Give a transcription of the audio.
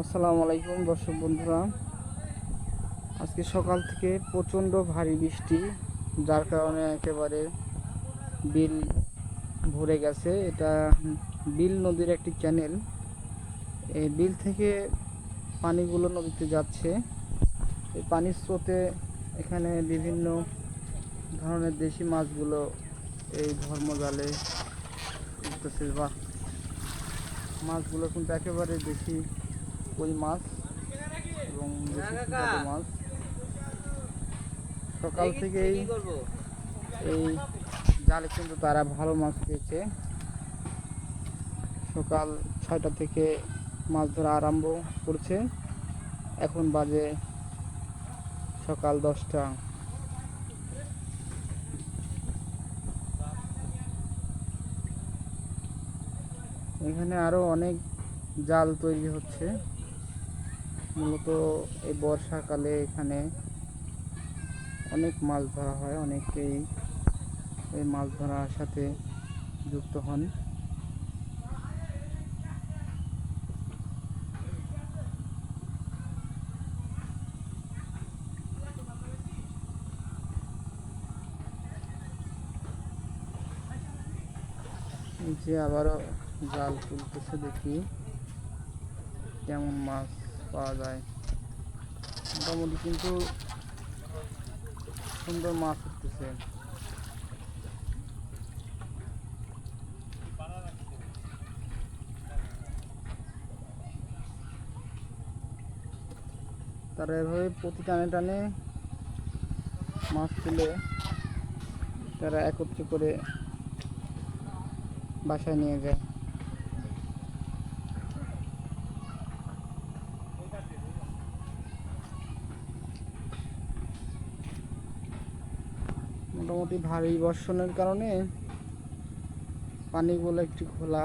আসসালামু আলাইকুম দর্শক বন্ধুরা। আজকে সকাল থেকে প্রচণ্ড ভারী বৃষ্টি, যার কারণে একেবারে বিল ভরে গেছে। এটা বিল নদীর একটি চ্যানেল এই বিল থেকে পানিগুলো নদীতে যাচ্ছে। এই পানির স্রোতে এখানে বিভিন্ন ধরনের দেশি মাছগুলো এই ধর্মজালে উঠতেছে। বা মাছগুলো কিন্তু একেবারে দেশি কই মাছ এবং মাছ। সকাল থেকেই এই জালে কিন্তু তারা ভালো মাছ পেয়েছে। সকাল ছয়টা থেকে মাছ ধরা আরম্ভ করছে। এখন বাজে সকাল দশটা। এখানে আরও অনেক জাল তৈরি হচ্ছে। মূলত এই বর্ষাকালে এখানে অনেক মাছ ধরা হয়, অনেকেই এই মাছ ধরার সাথে যুক্ত হন। যে আবারও জাল তুলতেছে দেখি, কেমন মাছ পাওয়া যায়। মোটামুটি কিন্তু সুন্দর মাছ উঠতেছে। তারা এভাবে প্রতি টানে টানে মাছ তুলে তারা একত্র করে বাসায় নিয়ে যায়। মোটামুটি ভারী বর্ষণের কারণে পানিগুলো একটু খোলা।